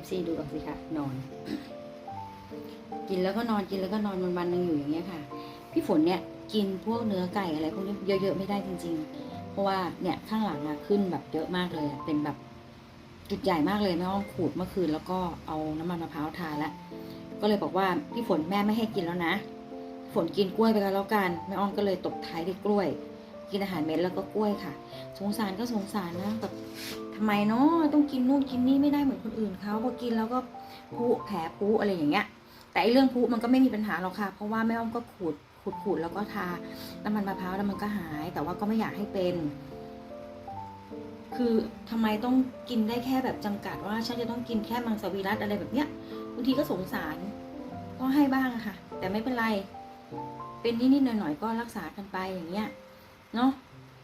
FC ดูออกสิคะนอน กินแล้วก็นอนกินแล้วก็นอนวันวันหนึ่งอยู่อย่างเงี้ยค่ะ พี่ฝนเนี่ยกินพวกเนื้อไก่อะไรพวกนี้เยอะๆไม่ได้จริง ๆ เพราะว่าเนี่ยข้างหลังอะขึ้นแบบเยอะมากเลยอะเป็นแบบจุดใหญ่มากเลยแม่อ้อมขูดเมื่อคืนแล้วก็เอาน้ำมันมะพร้าวทาแล้วก็เลยบอกว่าพี่ฝนแม่ไม่ให้กินแล้วนะ ฝนกินกล้วยไปแล้วแล้วกันแม่อ้อมก็เลยตบท้ายด้วยกล้วย กินอาหารเม็ดแล้วก็กล้วยค่ะ สงสารก็สงสารนะแบบ ทำไมเนาะต้องกินนู่นกินนี่ไม่ได้เหมือนคนอื่นเขาพอกินแล้วก็พุแผลพุอะไรอย่างเงี้ย แต่ไอเรื่องพุมันก็ไม่มีปัญหาหรอกค่ะ เพราะว่าแม่อ้อมก็ขูดขูดขูดแล้วก็ทาน้ำมันมะพร้าวแล้วมันก็หาย แต่ว่าก็ไม่อยากให้เป็น คือทำไมต้องกินได้แค่แบบจำกัดว่าฉันจะต้องกินแค่มังสวิรัตอะไรแบบเนี้ยบางทีก็สงสาร ก็ให้บ้างอะค่ะ แต่ไม่เป็นไร เป็นนิดๆหน่อยๆก็รักษากันไปอย่างเงี้ยเนาะ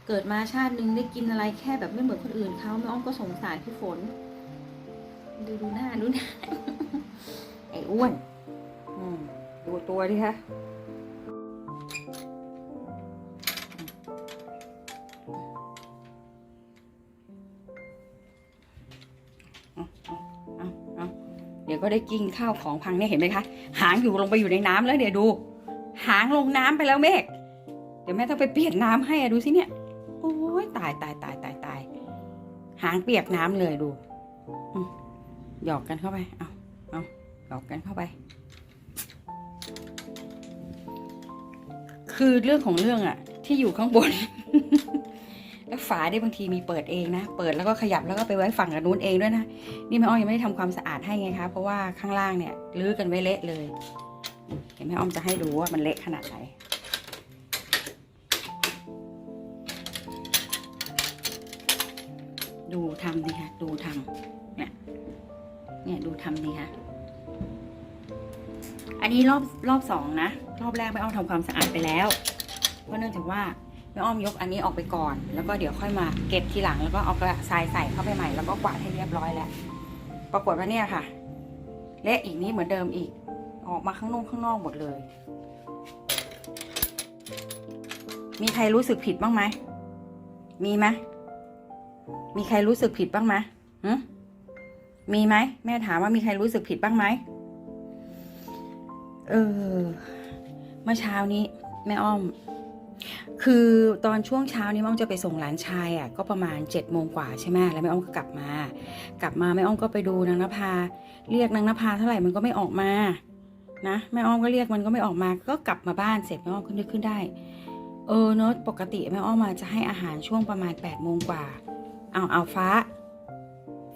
เกิดมาชาตินึงได้กินอะไรแค่แบบไม่เหมือนคนอื่นเขาแม่อ้อมก็สงสารพี่ฝน ดูดูหน้าดูหน้าไอ้อ้วนอืมดูตัวดิคะเอาเอาเดี๋ยวก็ได้กินข้าวของพังเนี่ยเห็นไหมคะ หางอยู่ลงไปอยู่ในน้ำแล้วเดี๋ยวดู หางลงน้ำไปแล้วเมฆเดี๋ยวแม่ต้องไปเปลี่ยนน้ำให้อะดูสิเนี่ย โอ้ยตายตายตายตายตายหางเปียกน้ำเลยดูหยอกกันเข้าไป เอาเอาหยอกกันเข้าไป คือเรื่องของเรื่องอะที่อยู่ข้างบน แล้วฝาได้บางทีมีเปิดเองนะ เปิดแล้วก็ขยับแล้วก็ไปไว้ฝั่งกับนู้นเองด้วยนะ นี่แม่อ้อมยังไม่ได้ทำความสะอาดให้ไงคะ เพราะว่าข้างล่างเนี่ย ลื้อกันไว้เละเลยเดี๋ยวแม่อ้อมจะให้ดูว่ามันเละขนาดไหน ดูทำดิคะดูทำเนี่ย เนี่ยดูทำดิคะอันนี้รอบรอบสองนะ รอบแรกแม่อ้อมทำความสะอาดไปแล้ว เพราะเนื่องจากว่าแม่อ้อมยกอันนี้ออกไปก่อน แล้วก็เดี๋ยวค่อยมาเก็บทีหลัง แล้วก็เอากระทรายใส่เข้าไปใหม่ แล้วก็กวาดให้เรียบร้อยแล้ว ปรากฏว่าเนี่ยค่ะ เละอีกนี้เหมือนเดิมอีก ออกมาข้างนอกข้างนอกหมดเลย มีใครรู้สึกผิดบ้างไหม มีไหม มีใครรู้สึกผิดบ้างไหมมีไหมแม่ถามว่ามีใครรู้สึกผิดบ้างไหมเออเมื่อเช้านี้ แม่อ้อม คือตอนช่วงเช้านี้แม่อ้อมจะไปส่งหลานชายอะก็ประมาณเจ็ดโมงกว่าใช่ไหมแล้วแม่อ้อมก็กลับมา กลับมาแม่อ้อมก็ไปดูนางนภาเรียกนางนภาเท่าไหร่มันก็ไม่ออกมา นะแม่อ้อมก็เรียกมันก็ไม่ออกมา ก็กลับมาบ้านเสร็จแม่อ้อมก็นึกขึ้นได้ เออเนอะปกติแม่อ้อมมาจะให้อาหารช่วงประมาณแปดโมงกว่า เอาเอาฟ้า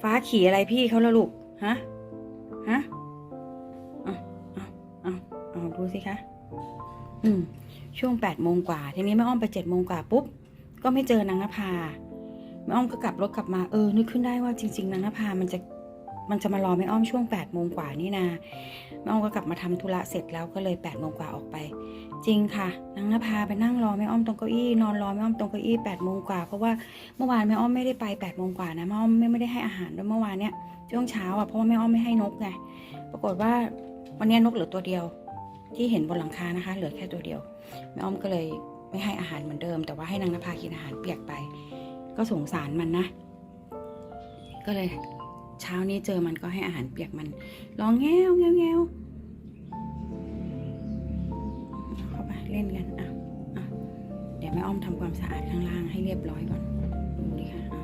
ฟ้าขี่อะไรพี่เขาละลูก ฮะ ฮะเอาเอาเอาเอาดูสิคะ อืม ช่วงแปดโมงกว่า ทีนี้แม่อ้อมไปเจ็ดโมงกว่าปุ๊บ ก็ไม่เจอนางนภาแม่อ้อมก็กลับรถกลับมา เออ นึกขึ้นได้ว่าจริง ๆ นางนภามันจะ มันจะมารอแม่อ้อมช่วงแปดโมงกว่านี่นาแม่อ้อมก็กลับมาทำธุระเสร็จแล้วก็เลยแปดโมงกว่าออกไป จริงค่ะนางนภาไปนั่งรอแม่อ้อมตรงเก้าอี้นอนรอแม่อ้อมตรงเก้าอี้แปดโมงกว่าเพราะว่าเมื่อวานแม่อ้อมไม่ได้ไปแปดโมงกว่านะแม่อ้อมไม่ไม่ได้ให้อาหารด้วยเมื่อวานเนี้ยช่วงเช้าอะเพราะว่าแม่อ้อมไม่ให้นกไงปรากฏว่าวันเนี้ยนกเหลือตัวเดียว ที่เห็นบนหลังคานะคะ เหลือแค่ตัวเดียวแม่อ้อมก็เลยไม่ให้อาหารเหมือนเดิม แต่ว่าให้นางนภากินอาหารเปียกไป ก็สงสารมันนะ ก็เลย เช้านี้เจอมันก็ให้อาหารเปียกมันร้องแง้วแง้วแง้วเข้าไปเล่นกันอะอะเดี๋ยวแม่อ้อมทำความสะอาดข้างล่างให้เรียบร้อยก่อนดูดิค่ะอะ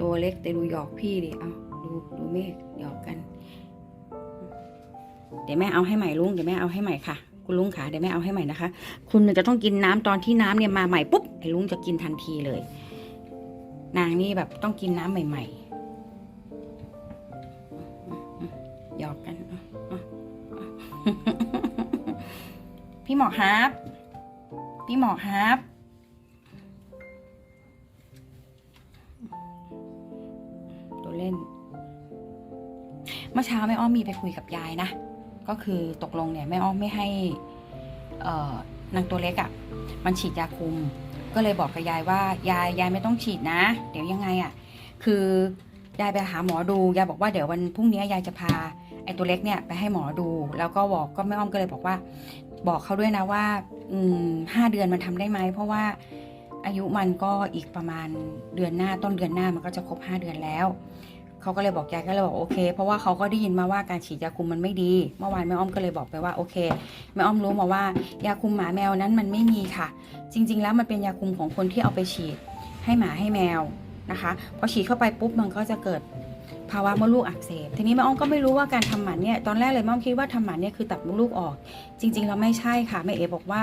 ตัวเล็กแต่ดูหยอกพี่ดิเอาดูดูเมฆหยอกกัน เดี๋ยวแม่เอาให้ใหม่ลุงเดี๋ยวแม่เอาให้ใหม่ค่ะคุณลุงขาเดี๋ยวแม่เอาให้ใหม่นะคะ คุณจะต้องกินน้ำตอนที่น้ำเนี่ยมาใหม่ปุ๊บไอ้ลุงจะกินทันทีเลย นางนี่แบบต้องกินน้ำใหม่ ๆ หยอกกัน พี่หมอฮาร์ปพี่หมอฮาร์ปตัวเล่น เมื่อเช้าแม่อ้อมมีไปคุยกับยายนะ ก็คือตกลงเนี่ยแม่อ้อมไม่ให้นางตัวเล็กอะ่ะ มันฉีดยาคุม ก็เลยบอกกับยายว่ายายยายไม่ต้องฉีดนะ เดี๋ยวยังไงอะ่ะ คือ ยายไปหาหมอดูยายบอกว่าเดี๋ยววันพรุ่งนี้ยายจะพาไอ้ตัวเล็กเนี่ยไปให้หมอดู แล้วก็บอกก็แม่อ้อมก็เลยบอกว่า บอกเขาด้วยนะว่าห้าเดือนมันทำได้ไหมเพราะว่าอายุมันก็อีกประมาณเดือนหน้าต้นเดือนหน้ามันก็จะครบห้าเดือนแล้วเขเขาก็เลยบอกยายก็เลยบอกโอเค เพราะว่าเขาก็ได้ยินมาว่าการฉีดยาคุมมันไม่ดี เมื่อวานแม่อ้อมก็เลยบอกไปว่าโอเคแม่อ้อมรู้มาว่ายาคุมหมาแมวนั้นมันไม่มีค่ะ จริง ๆ แล้วมันเป็นยาคุมของคนที่เอาไปฉีดให้หมาให้แมว นะคะพอฉีดเข้าไปปุ๊บมันก็จะเกิดภาวะมดลูกอักเสบ ทีนี้แม่อ้อมก็ไม่รู้ว่าการทำหมันเนี่ยตอนแรกเลยแม่อ้อมคิดว่าทำหมันเนี่ยคือตัดมดลูกออก จริงๆแล้วไม่ใช่ค่ะแม่เอบอกว่า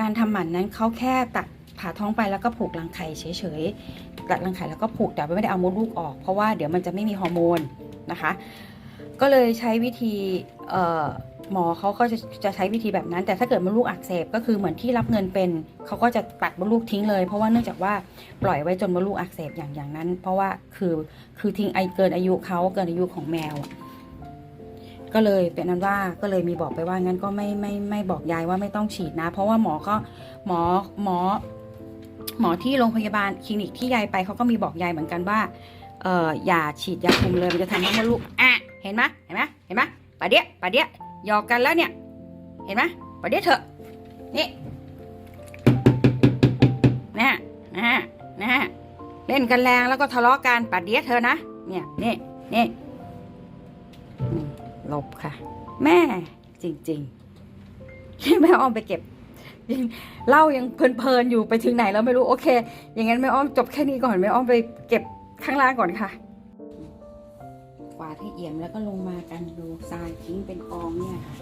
การทำหมันนั้นเขาแค่ตัดผ่าท้องไปแล้วก็ผูกรังไข่เฉยๆตัดรังไข่แล้วก็ผูกแต่ไม่ได้เอามดลูกออกเพราะว่าเดี๋ยวมันจะไม่มีฮอร์โมนนะคะ ก็เลยใช้วิธีเอ่อ หมอเขาก็จะจะใช้วิธีแบบนั้น แต่ถ้าเกิดมดลูกอักเสบก็คือเหมือนที่รับเงินเป็นเขาก็จะตัดมดลูกทิ้งเลย เพราะว่าเนื่องจากว่าปล่อยไว้จนมดลูกอักเสบอย่างอย่างนั้น เพราะว่าคือคือทิ้งไอเกินอายุเขาเกินอายุของแมว ก็เลยเป็นนั้นว่าก็เลยมีบอกไปว่างั้นก็ไม่ไม่ไม่บอกยายว่าไม่ต้องฉีดนะ เพราะว่าหมอก็หมอหมอ หมอที่โรงพยาบาลคลินิกที่ยายไปเขาก็มีบอกยายเหมือนกันว่าเอออย่าฉีดยาคุมเลยมันจะทำให้มดลูกอะเห็นไหมเห็นไหมเห็นไหมปะเดี๋ยปะเดี๋ย หยอกกันแล้วเนี่ย เห็นไหมปะเดี๋ยวเถอะ นี่นะนะนะเล่นกันแรงแล้วก็ทะเลาะกันปะเดี๋ยวเธอนะ เนี่ยนี่นี่หลบค่ะ แม่จริงๆแม่อ้อมไปเก็บเล่ายังเพลินๆอยู่ไปถึงไหนแล้วไม่รู้โอเค อย่างนั้นแม่อ้อมจบแค่นี้ก่อนแม่อ้อมไปเก็บข้างล่างก่อนค่ะ ดให้เอี่ยมแล้วก็ลงมากันดูทรายทิ้งเป็นกองเนี่ยค่ะ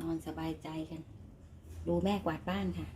นอนสบายใจกัน ดูแม่กวาดบ้านค่ะ